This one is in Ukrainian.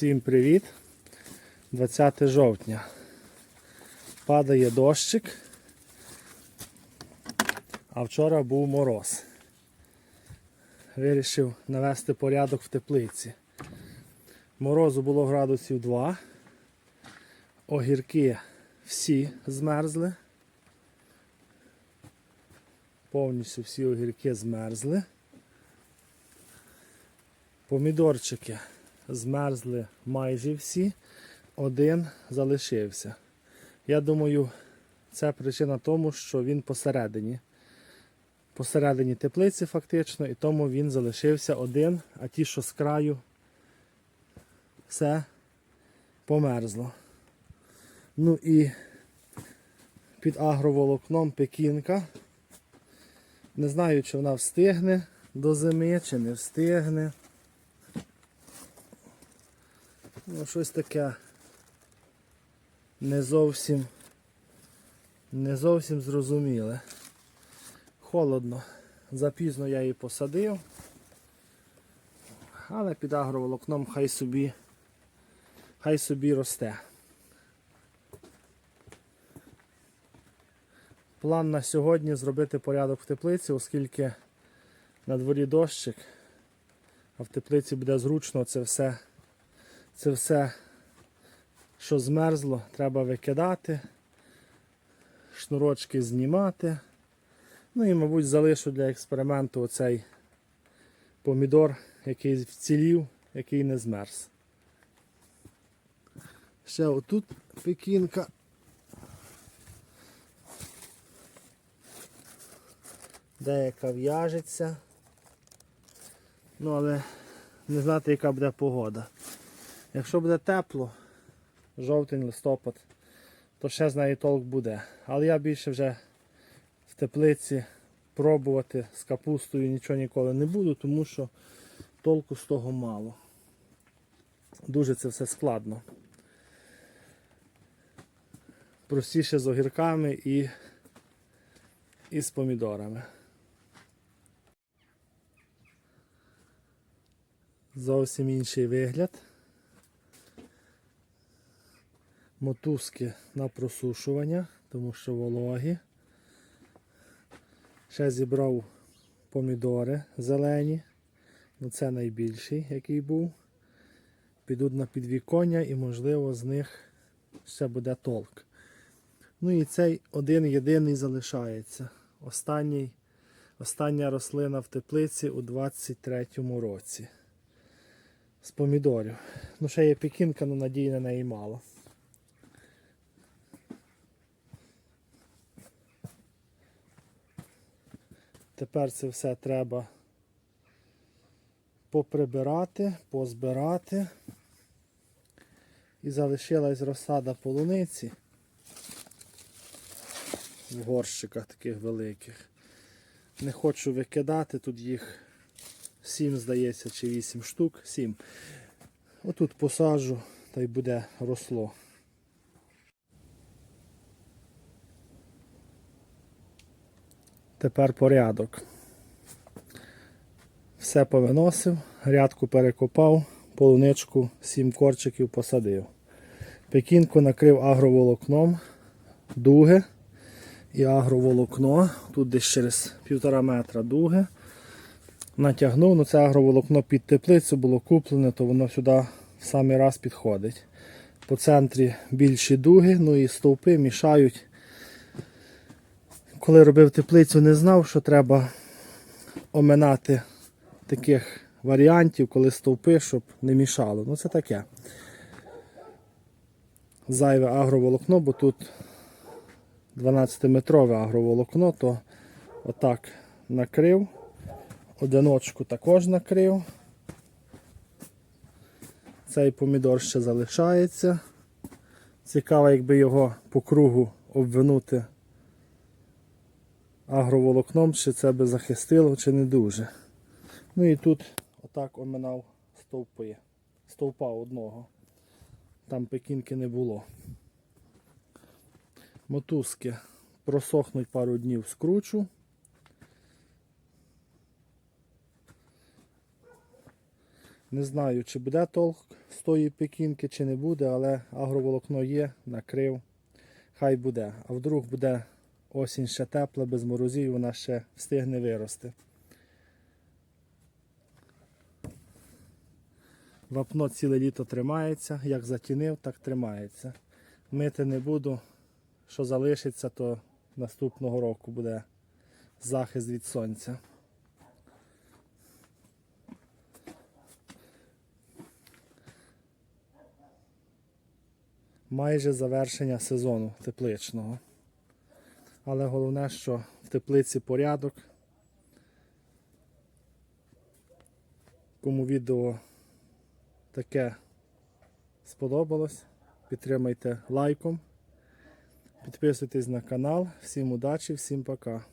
Всім привіт! 20 жовтня. Падає дощик, а вчора був мороз. Вирішив навести порядок в теплиці. Морозу було градусів 2. Огірки всі змерзли. Повністю всі огірки змерзли. Помідорчики змерзли майже всі, один залишився. Я думаю, це причина тому, що він посередині. Посередині теплиці фактично, і тому він залишився один, а ті, що з краю, все померзло. Ну і під агроволокном пекінка. Не знаю, чи вона встигне до зими, чи не встигне. Ну, щось таке не зовсім не зовсім зрозуміле. Холодно. Запізно я її посадив. Але під агроволокном хай собі хай собі росте. План на сьогодні зробити порядок в теплиці, оскільки на дворі дощик, а в теплиці буде зручно це все це все, що змерзло, треба викидати, шнурочки знімати. Ну і, мабуть, залишу для експерименту оцей помідор, який вцілів, який не змерз. Ще отут пекінка. Деяка в'яжеться. Ну, але не знати, яка буде погода. Якщо буде тепло, жовтень, листопад, то ще з неї толк буде. Але я більше вже в теплиці пробувати з капустою нічого ніколи не буду, тому що толку з того мало. Дуже це все складно. Простіше з огірками і, і з помідорами. Зовсім інший вигляд. Мотузки на просушування, тому що вологі. Ще зібрав помідори зелені. Ну Це найбільший, який був. Підуть на підвіконня і, можливо, з них ще буде толк. Ну і цей один єдиний залишається. Останній, Остання рослина в теплиці у 23-му році. З помідорів. Ну, ще є пекінка, але надії на неї мало. Тепер це все треба поприбирати, позбирати. І залишилась розсада полуниці в горщиках таких великих. Не хочу викидати, тут їх 7, здається, чи 8 штук, 7. Отут посаджу та й буде росло. Тепер порядок. Все повиносив, грядку перекопав, полуничку, сім корчиків посадив. Пекінку накрив агроволокном, дуги і агроволокно. Тут десь через півтора метра дуги. Натягнув, ну це агроволокно під теплицю було куплене, то воно сюди в самий раз підходить. По центрі більші дуги, ну і стовпи мішають коли робив теплицю, не знав, що треба оминати таких варіантів, коли стовпи, щоб не мішало. Ну це таке. Зайве агроволокно, бо тут 12-метрове агроволокно, то отак накрив. Одиночку також накрив. Цей помідор ще залишається. Цікаво, якби його по кругу обвинути агроволокном, чи це би захистило, чи не дуже. Ну і тут отак оминав стовпи. Стовпа одного. Там пекінки не було. Мотузки просохнуть пару днів скручу. Не знаю, чи буде толк з тої пекінки, чи не буде, але агроволокно є, накрив. Хай буде. А вдруг буде осінь ще тепла, без морозів, вона ще встигне вирости. Вапно ціле літо тримається, як затінив, так тримається. Мити не буду. Що залишиться, то наступного року буде захист від сонця. Майже завершення сезону тепличного. Але головне, що в теплиці порядок. Кому відео таке сподобалось, підтримайте лайком. Підписуйтесь на канал. Всім удачі, всім пока.